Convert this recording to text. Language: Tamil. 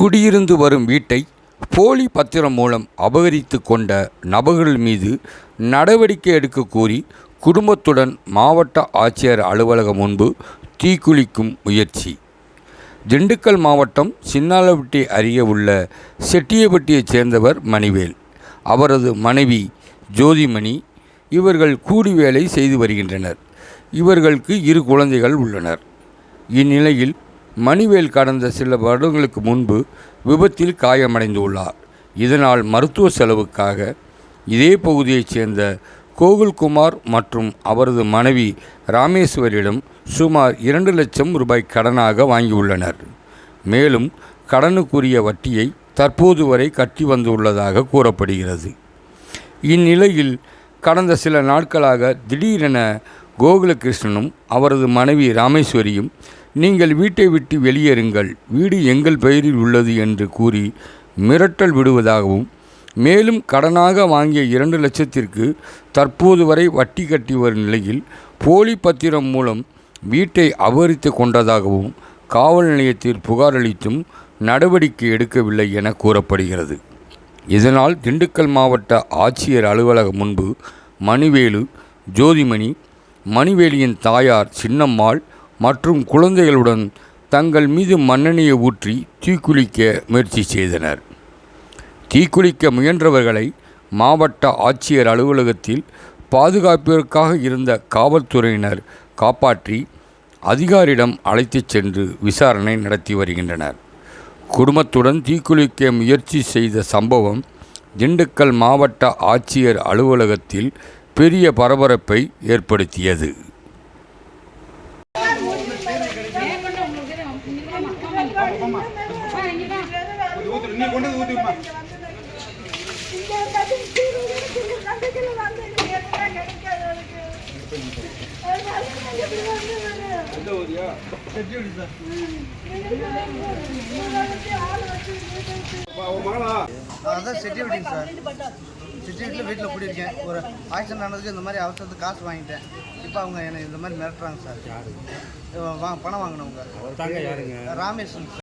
குடியிருந்து வரும் வீட்டை போலி பத்திரம் மூலம் அபகரித்து கொண்ட நபர்கள் மீது நடவடிக்கை எடுக்க கோரி குடும்பத்துடன் மாவட்ட ஆட்சியர் அலுவலகம் முன்பு தீக்குளிக்கும் முயற்சி. திண்டுக்கல் மாவட்டம் சின்னாலப்பட்டி அருகே உள்ள செட்டியப்பட்டியைச் சேர்ந்தவர் மணிவேல். அவரது மனைவி ஜோதிமணி இவர்கள் கூலி வேலை செய்து வருகின்றனர். இவர்களுக்கு இரு குழந்தைகள் உள்ளனர். இந்நிலையில் மணிவேல் கடந்த சில வருடங்களுக்கு முன்பு விபத்தில் காயமடைந்துள்ளார். இதனால் மருத்துவ செலவுக்காக இதே பகுதியைச் சேர்ந்த கோகுல்குமார் மற்றும் அவரது மனைவி ராமேஸ்வரிடம் சுமார் இரண்டு லட்சம் ரூபாய் கடனாக வாங்கியுள்ளனர். மேலும் கடனுக்குரிய வட்டியை தற்போது வரை கட்டி வந்துள்ளதாக கூறப்படுகிறது. இந்நிலையில் கடந்த சில நாட்களாக திடீரென கோகுலகிருஷ்ணனும் அவரது மனைவி ராமேஸ்வரியும் நீங்கள் வீட்டை விட்டு வெளியேறுங்கள். வீடு எங்கள் பெயரில் உள்ளது என்று கூறி மிரட்டல் விடுவதாகவும் மேலும் கடனாக வாங்கிய இரண்டு லட்சத்திற்கு தற்போது வரை வட்டி கட்டி வரும் நிலையில் போலி பத்திரம் மூலம் வீட்டை அபகரித்து கொண்டதாகவும் காவல் நிலையத்தில் புகார் அளித்தும் நடவடிக்கை எடுக்கவில்லை என கூறப்படுகிறது. இதனால் திண்டுக்கல் மாவட்ட ஆட்சியர் அலுவலகம் முன்பு மணிவேலு ஜோதிமணி மணிவேலியின் தாயார் சின்னம்மாள் மற்றும் குழந்தைகளுடன் தங்கள் மீது மண்ணெண்ணெயை ஊற்றி தீக்குளிக்க முயற்சி செய்தனர். தீக்குளிக்க முயன்றவர்களை மாவட்ட ஆட்சியர் அலுவலகத்தில் பாதுகாப்பிற்காக இருந்த காவல்துறையினர் காப்பாற்றி அதிகாரியிடம் அழைத்துச் சென்று விசாரணை நடத்தி வருகின்றனர். குடும்பத்துடன் தீக்குளிக்க முயற்சி செய்த சம்பவம் திண்டுக்கல் மாவட்ட ஆட்சியர் அலுவலகத்தில் பெரிய பரபரப்பை ஏற்படுத்தியது. நீ கொண்டு வந்து ஊத்துமா எந்த ஊரியா உன் மகளா அதான் செக்யூரிட்டிங்க சார் செக்யூரிட்டியில் வீட்டில் கூட்டியிருக்கேன். ஒரு ஆக்சிடென்ட் ஆனதுக்கு இந்த மாதிரி அவசரத்துக்கு காசு வாங்கிட்டேன். இப்போ அவங்க என்னை இந்த மாதிரி மிரட்டுறாங்க சார். இவன் வா பணம் வாங்கினவங்க. ராமேஸ்வரன் சார்.